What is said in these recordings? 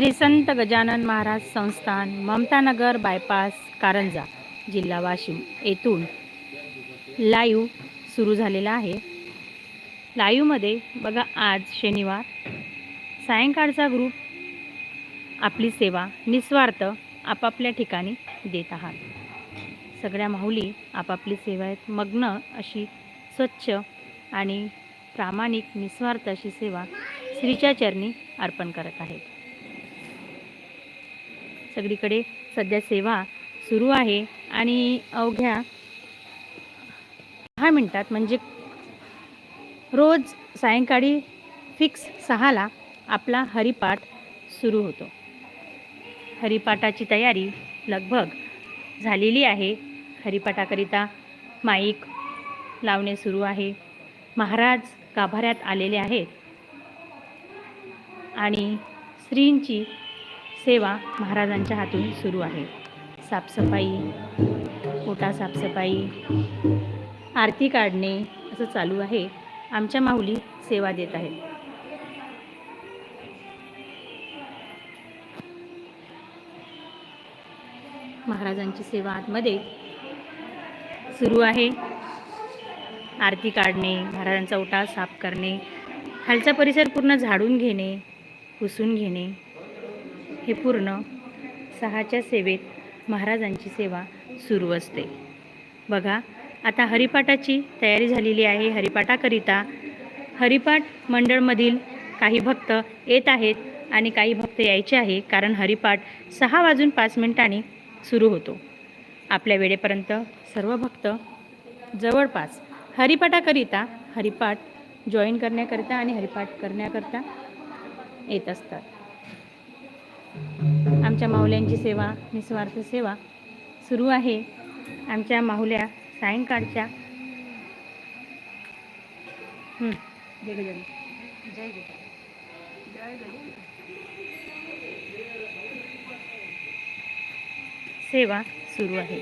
श्री संत गजानन महाराज संस्थान ममतानगर बायपास कारंजा जिल्हा वाशिम येथून लाईव्ह सुरू झालेला आहे. लाईव्हमध्ये बघा आज शनिवार. सायंकाळचा ग्रुप आपली सेवा निस्वार्थ आपापल्या ठिकाणी देत आहात. सगळ्या माहुली आपापली सेवेत मग्न अशी स्वच्छ आणि प्रामाणिक निस्वार्थ अशी सेवा श्रीच्या चरणी अर्पण करत आहेत. सगळीकडे सध्या सेवा सुरू आहे. आणि अवघ्या दहा मिनटात म्हणजे रोज सायंकाळी फिक्स सहाला आपला हरिपाठ सुरू होतो. हरिपाठाची तयारी लगभग झालेली आहे. हरिपाठाकरिता माईक लावणे सुरू आहे. महाराज गाभाऱ्यात आलेले आहेत. आणि स्त्रींची सेवा महाराजांच्या हातून सुरू आहे. साफसफाई ओटा साफसफाई आरती काढणे असं चालू आहे. आमच्या माऊली सेवा देत आहेत. महाराजांची सेवा आतमध्ये सुरू आहे. आरती काढणे महाराजांचा ओटा साफ करणे खालचा परिसर पूर्ण झाडून घेणे पुसून घेणे. हे पूर्ण सहाच्या सेवेत महाराजांची सेवा सुरू असते. बघा आता हरिपाठाची तयारी झालेली आहे. हरिपाठाकरिता हरिपाठ मंडळमधील काही भक्त येत आहेत आणि काही भक्त यायचे आहे कारण हरिपाठ सहा वाजून पाच मिनिटांनी सुरू होतो. आपल्या वेळेपर्यंत सर्व भक्त जवळपास हरिपाठाकरिता हरिपाठ जॉईन करण्याकरिता आणि हरिपाठ करण्याकरता येत असतात. आमच्या माऊल्यांची सेवा निस्वार्थ सेवा सुरू आहे. आमच्या माहुल्या सायंकाळच्या. जय गजानन. जय जय सेवा सुरू आहे.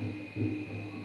よいしょ。